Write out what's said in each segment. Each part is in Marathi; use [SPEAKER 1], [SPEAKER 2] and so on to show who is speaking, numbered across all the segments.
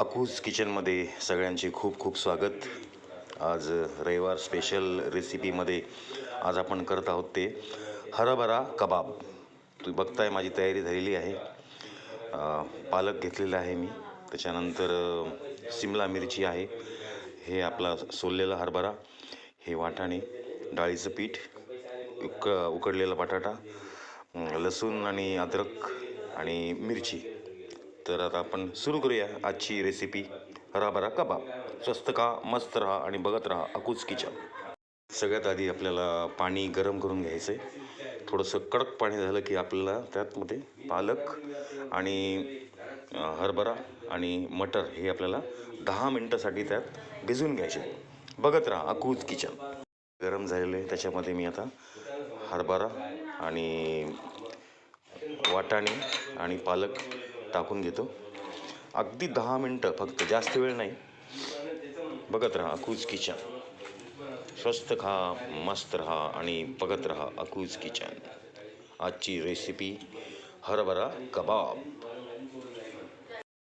[SPEAKER 1] अकूज किचनमध्ये सगळ्यांचे खूप खूप स्वागत. आज रविवार स्पेशल रेसिपीमध्ये आज आपण करत आहोत ते हरभरा कबाब. तुम्ही बघताय माझी तयारी झालेली आहे. पालक घेतलेला आहे मी. त्याच्यानंतर सिमला मिरची आहे. हे आपला सोललेला हरभरा. हे वाटाणे डाळीचं पीठ उक उकडलेला बटाटा लसूण आणि अद्रक आणि मिरची. तर आता आपण सुरू करूया आजची रेसिपी हराभरा कबाब. स्वस्त का मस्त राहा आणि बघत राहा अकूच किचन सगळ्यात आधी आपल्याला पाणी गरम करून घ्यायचं आहे थोडंसं कडक पाणी झालं की आपल्याला त्यातमध्ये पालक आणि हरभरा आणि मटर हे आपल्याला दहा मिनटासाठी त्यात भिजवून घ्यायचे. बघत राहा अकूज किचन गरम झालेलं आहे त्याच्यामध्ये मी आता हरभरा आणि वाटाणे आणि पालक टाकून घेतो. अगदी दहा मिनटं फक्त जास्त वेळ नाही. बघत राहा अकूज किचन स्वस्त खा मस्त राहा आणि बघत राहा अकूज किचन आजची रेसिपी हरभरा कबाब.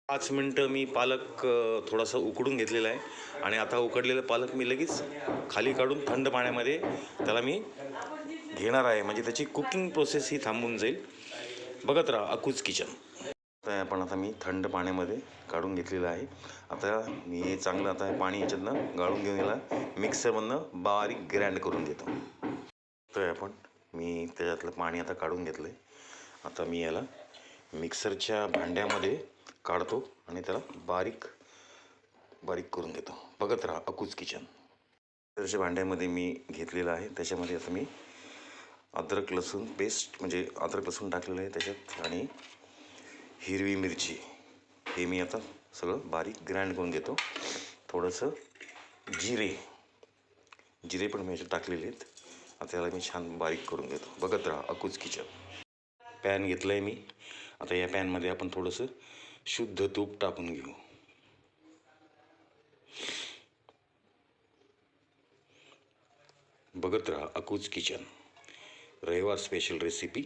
[SPEAKER 1] पाच मिनटं मी पालक थोडासा उकडून घेतलेला आहे. आणि आता उकडलेलं पालक मी लगेच खाली काढून थंड पाण्यामध्ये त्याला मी घेणार आहे. म्हणजे त्याची कुकिंग प्रोसेस ही थांबून जाईल. बघत राहा अकूज किचन आता आपण आता मी थंड पाण्यामध्ये काढून घेतलेलं आहे. आता मी हे चांगलं आता पाणी याच्यातनं गाळून घेऊन याला मिक्सरमधनं बारीक ग्रँड करून घेतो. तर आपण मी त्याच्यातलं पाणी आता काढून घेतलं आहे आता मी याला मिक्सरच्या भांड्यामध्ये काढतो आणि त्याला बारीक बारीक करून घेतो. बघत राहा अकूज किचन. मिक्सरच्या भांड्यामध्ये मी घेतलेलं आहे. त्याच्यामध्ये आता मी अद्रक लसूण पेस्ट म्हणजे अद्रक लसूण टाकलेलं आहे त्याच्यात आणि हिरवी मिरची. हे मी आता सगळं बारीक ग्राइंड करून घेतो. थोडंसं जिरे. जिरे पण मी याच्यात टाकलेले आहेत. आता त्याला मी छान बारीक करून घेतो. बघत राहा अकूच किचन पॅन घेतलं आहे मी. आता या पॅनमध्ये आपण थोडंसं शुद्ध तूप टाकून घेऊ. बघत राहा अकूज किचन रविवार स्पेशल रेसिपी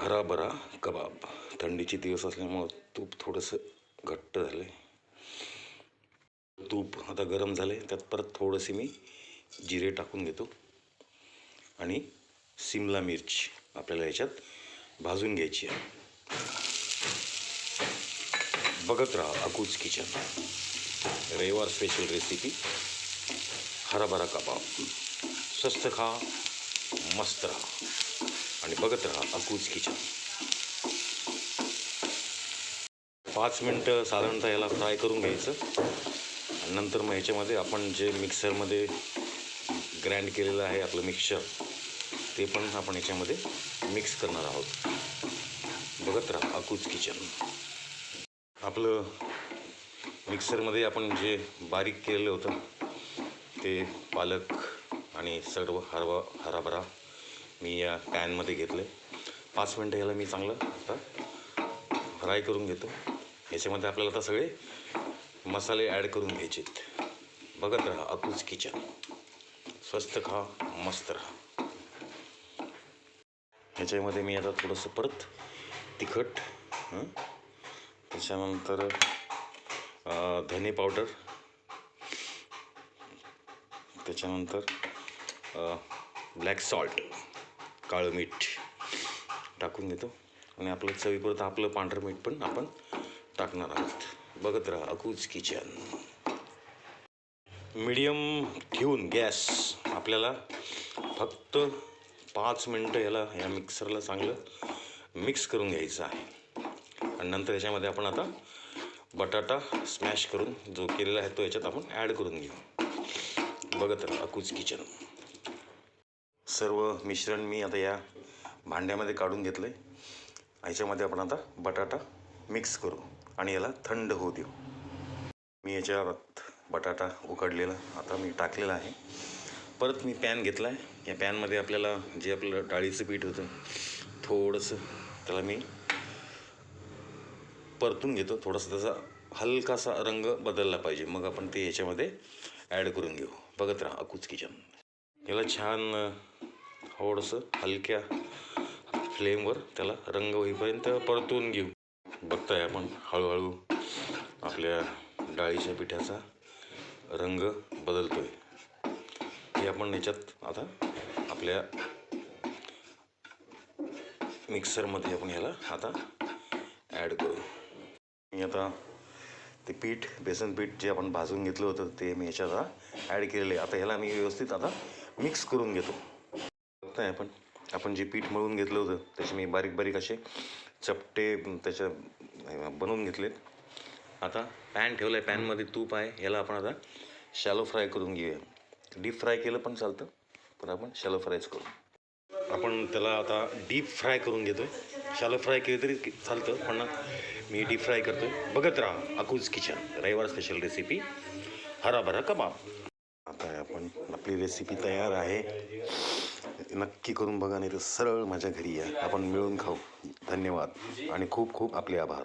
[SPEAKER 1] हराभरा कबाब. थंडीचे दिवस असल्यामुळं तूप थोडंसं घट्ट झालं आहे तूप आता गरम झालं आहे त्यात परत थोडंसे मी जिरे टाकून घेतो. आणि सिमला मिरची आपल्याला याच्यात भाजून घ्यायची आहे. बघत राहा अकूज किचन. रविवार स्पेशल रेसिपी हराभरा कबाब. स्वस्त खा मस्त राहा. आणि बघत राहा अकूज किचन पाच मिनटं साधारणतः याला फ्राय करून घ्यायचं. आणि नंतर मग ह्याच्यामध्ये आपण जे मिक्सरमध्ये ग्राइंड केलेलं आहे आपलं मिक्सचर ते पण आपण याच्यामध्ये मिक्स करणार आहोत. बघत राहा अकूज किचन आपलं मिक्सरमध्ये आपण जे बारीक केलेलं होतं ते पालक आणि सर्व हरवा हराभरा मी या पॅनमध्ये घेतलं आहे पाच मिनटं याला मी चांगलं आता फ्राय करून घेतो. याच्यामध्ये आपल्याला आता सगळे मसाले ॲड करून घ्यायचे बघत राहा अकूज किचन. स्वस्त खा मस्त राहा. ह्याच्यामध्ये मी आता थोडंसं परत तिखट त्याच्यानंतर धने पावडर. त्याच्यानंतर ब्लॅक सॉल्ट. काळं मीठ टाकून घेतो आणि आपलं चवीपुरतं आपलं पांढरं मीठ पण आपण टाकणार आहोत. बघत राहा अकूज किचन. मीडियम ठेवून गॅस आपल्याला फक्त पाच मिनटं याला या मिक्सरला चांगलं मिक्स करून घ्यायचं आहे. आणि नंतर याच्यामध्ये आपण आता बटाटा स्मॅश करून जो केलेला आहे तो याच्यात आपण ॲड करून घेऊ. बघत राहा अकूज किचन. सर्व मिश्रण मी आता या भांड्यामध्ये काढून घेतलं आहे याच्यामध्ये आपण आता बटाटा मिक्स करू आणि याला थंड होऊ देऊ. मी याच्यात बटाटा उकडलेला आता मी टाकलेला आहे. परत मी पॅन घेतला आहे या पॅनमध्ये आपल्याला जे आपलं डाळीचं पीठ होतं थोडंसं त्याला मी परतून घेतो. थोडासा त्याचा हलकासा रंग बदलला पाहिजे. मग आपण ते याच्यामध्ये ॲड करून घेऊ. बघत राहा अकूच किचन याला छान थोडंसं हलक्या फ्लेमवर त्याला रंग होईपर्यंत परतून घेऊ. बघताय आपण हळूहळू आपल्या डाळीच्या पिठाचा रंग बदलतोय. हे आपण याच्यात आता आपल्या मिक्सरमध्ये आपण ह्याला आता ॲड करू. मी आता ते पीठ बेसन पीठ जे आपण भाजून घेतलं होतं ते मी ह्याच्यात आता ॲड केलेलं आहे. आता ह्याला मी व्यवस्थित आता मिक्स करून घेतो. बघताय आपण. आपण जे पीठ मळून घेतलं होतं त्याचे मी बारीक बारीक असे चपटे त्याच्या बनवून घेतलेत. आता पॅन ठेवलं आहे पॅनमध्ये तूप आहे. ह्याला आपण आता शॅलो फ्राय करून घेऊया. डीप फ्राय केलं पण चालतं पण आपण शॅलो फ्रायच करू. आपण त्याला आता डीप फ्राय करून घेतो आहे शॅलो फ्राय केलं तरी चालतं पण मी डीप फ्राय करतो आहे बघत राहा अकूज किचन रविवार स्पेशल रेसिपी हराभरा कबाब. आता आपण आपली रेसिपी तयार आहे. नक्की करून बघा नाही तर सरळ माझ्या घरी या. आपण मिळून खाऊ. धन्यवाद. आणि खूप खूप आपले आभार.